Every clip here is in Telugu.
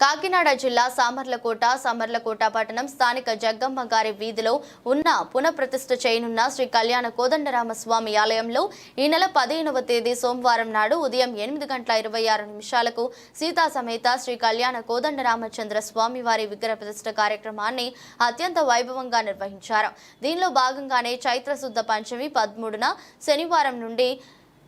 కాకినాడ జిల్లా సామర్లకోట సామర్లకోట పట్టణం స్థానిక జగ్గమ్మ గారి వీధిలో ఉన్న పునఃప్రతిష్ఠ చేయనున్న శ్రీ కళ్యాణ కోదండరామస్వామి ఆలయంలో ఈ నెల పదిహేనవ తేదీ సోమవారం నాడు ఉదయం ఎనిమిది గంటల ఇరవై ఆరు నిమిషాలకు సీతా సమేత శ్రీ కళ్యాణ కోదండరామచంద్ర స్వామి వారి విగ్రహ ప్రతిష్ఠ కార్యక్రమాన్ని అత్యంత వైభవంగా నిర్వహించారు. దీనిలో భాగంగానే చైత్ర శుద్ధ పంచమి పదమూడున శనివారం నుండి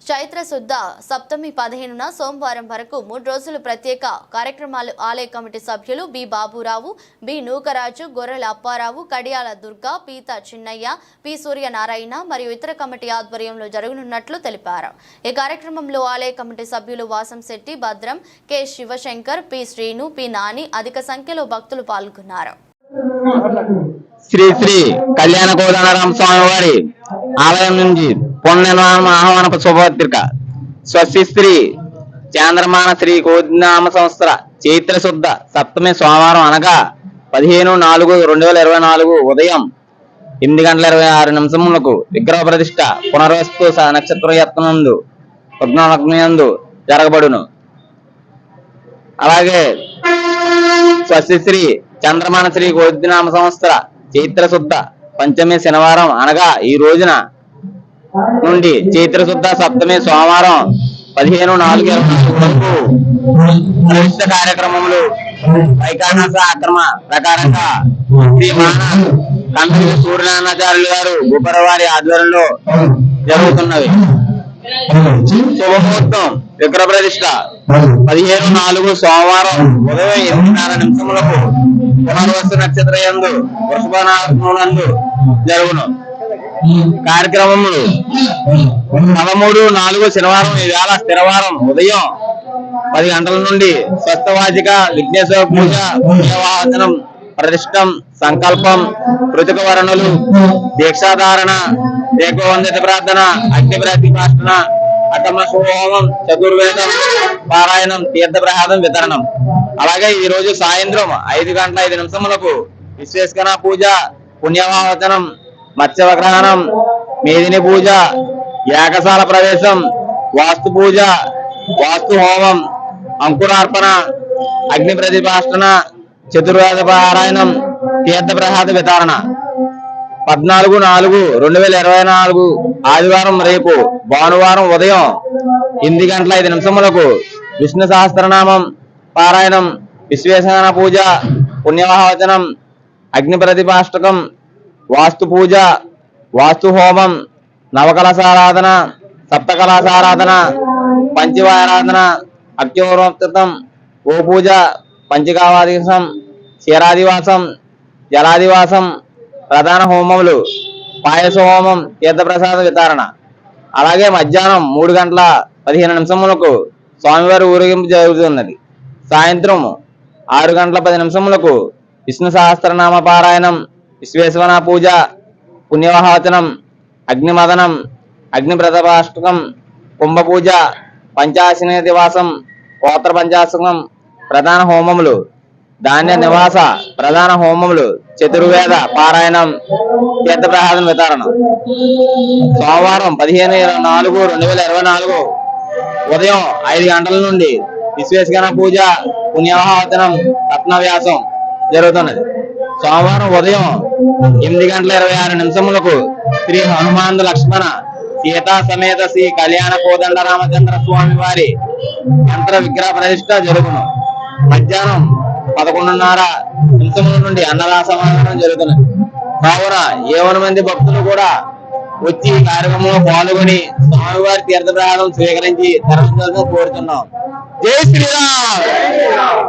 చైత్ర శుద్ధ సప్తమి పదిహేనున సోమవారం వరకు మూడు రోజులు ప్రత్యేక కార్యక్రమాలు ఆలయ కమిటీ సభ్యులు బి బాబురావు బి నూకరాజు గొర్రెల అప్పారావు కడియాల దుర్గా పీత చిన్నయ్య పి సూర్యనారాయణ మరియు ఇతర కమిటీ ఆధ్వర్యంలో జరగనున్నట్లు తెలిపారు. ఈ కార్యక్రమంలో ఆలయ కమిటీ సభ్యులు Vasam Shetty Bhadram K Shivashankar P Srinu P Nani అధిక సంఖ్యలో భక్తులు పాల్గొన్నారు. శ్రీ శ్రీ కళ్యాణ కోదండరామ స్వామి వారి ఆలయం నుంచి పుణ్యనామ ఆహ్వాన శుభపత్రిక. స్వస్తి స్త్రీ చాంద్రమాన శ్రీ కోదినామ సంవత్సర చైత్ర శుద్ధ సప్తమి సోమవారం అనగా పదిహేను నాలుగు రెండు వేల ఇరవై నాలుగు ఉదయం ఎనిమిది గంటల ఇరవై ఆరు నిమిషములకు విగ్రహ ప్రతిష్ట పునర్వస్తు నక్షత్ర యత్నందు పద్నాలుగు జరగబడును. అలాగే స్వస్తి శ్రీ చంద్రమాన శ్రీ గోదినామ సంవత్సర చైత్ర శుద్ధ పంచమి శనివారం అనగా ఈ రోజున నుండి చైత్రశుద్ధ సప్తమి సోమవారం పదిహేను నాలుగు ఇరవై వరకు ప్రతిష్ట కార్యక్రమములు వైకానస ఆక్రమ ప్రకారంగా శ్రీ మాన కంపెనీ సూర్యనారాయణాచార్యులు గారు గుబ్బరవారి ఆధ్వర్యంలో జరుగుతున్నవి. శుభముహూర్తం విగ్రహప్రతిష్ట పదిహేను నాలుగు సోమవారం ఉదయం ఎనిమిదిన్నర నిమిషములకు పునర్వసు నక్షత్ర యందు వృషభనాథమునందు జరుగును. కార్యక్రమములు పదమూడు నాలుగు శనివారం ఈవేళ వేళ స్థిరవారం ఉదయం పది గంటల నుండి స్వస్థవాచిక విఘ్నేశ్వర పూజ పూజవాహనం ప్రతిష్టం సంకల్పం కృతిక వరణులు దీక్షాధారణ ఏకోవందిత ప్రార్థన అగ్ని ప్రతిపాష్టన అటమ హోమం చతుర్వేదం పారాయణం తీర్థ ప్రసాదం వితరణం. అలాగే ఈ రోజు సాయంత్రం ఐదు గంటల ఐదు నిమిషములకు విశ్వేశ్వర పూజ పుణ్యవాహనం మత్స్యవగ్రహణం మేదిని పూజ యాగశాల ప్రవేశం వాస్తు పూజ వాస్తు హోమం అంకురార్పణ అగ్ని ప్రతిపాష్టన చతుర్వేద పారాయణం తీర్థ ప్రసాద వితరణ. పద్నాలుగు నాలుగు రెండు వేల ఇరవై నాలుగు ఆదివారం రేపు భానువారం ఉదయం ఎనిమిది గంటల ఐదు నిమిషములకు విష్ణు సహస్రనామం పారాయణం విశ్వేశ్వర పూజ పుణ్యవాహవచనం అగ్ని ప్రతిపాష్టకం వాస్తు పూజ వాస్తు హోమం నవకలసారాధన సప్తకలసారాధన పంచవారాధన అత్యోరోక్తం గోపూజ పూజ పంచకావాదిసం క్షీరాదివాసం జలాదివాసం ప్రధాన హోమములు పాయస హోమం తీర్థప్రసాద వితరణ. అలాగే మధ్యాహ్నం మూడు గంటల పదిహేను నిమిషములకు స్వామివారి ఊరేగింపు జరుగుతున్నది. సాయంత్రం ఆరు గంటల పది నిమిషములకు విష్ణు సహస్రనామ పారాయణం విశ్వేశ్వర పూజ పుణ్యవహాచనం అగ్నిమదనం అగ్ని కుంభపూజ కుంభ పంచాశిని దివాసం గోత్ర పంచాశకం ప్రధాన హోమములు ధాన్య నివాస ప్రధాన హోమములు చతుర్వేద పారాయణం తీర్థప్రసాదం వితరణ. సోమవారం పదిహేను ఇరవై నాలుగు రెండు వేల ఇరవై నాలుగు ఉదయం ఐదు గంటల నుండి విశ్వేశ్వర పూజ పుణ్యవాహవచనం రత్నవ్యాసం జరుగుతున్నది. సోమవారం ఉదయం ఎనిమిది గంటల ఇరవై ఆరు నిమిషములకు శ్రీ హనుమాన్ లక్ష్మణ సీతా సమేత శ్రీ కళ్యాణ కోదండ రామచంద్ర స్వామి వారి యంత్ర విగ్రహ ప్రతిష్ట జరుగును. మధ్యాహ్నం పదకొండున్నర నిమిషముల నుండి అన్నదాన సమాధానం జరుగుతున్నది కావున ఏవన మంది భక్తులు కూడా వచ్చి కార్యక్రమంలో పాల్గొని స్వామివారి తీర్థప్రయాణం స్వీకరించి తరలించాలని కోరుతున్నాం. జై శ్రీరామ్!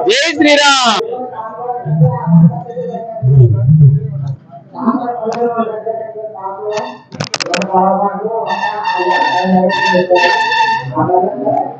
జై శ్రీరామ్! Thank you.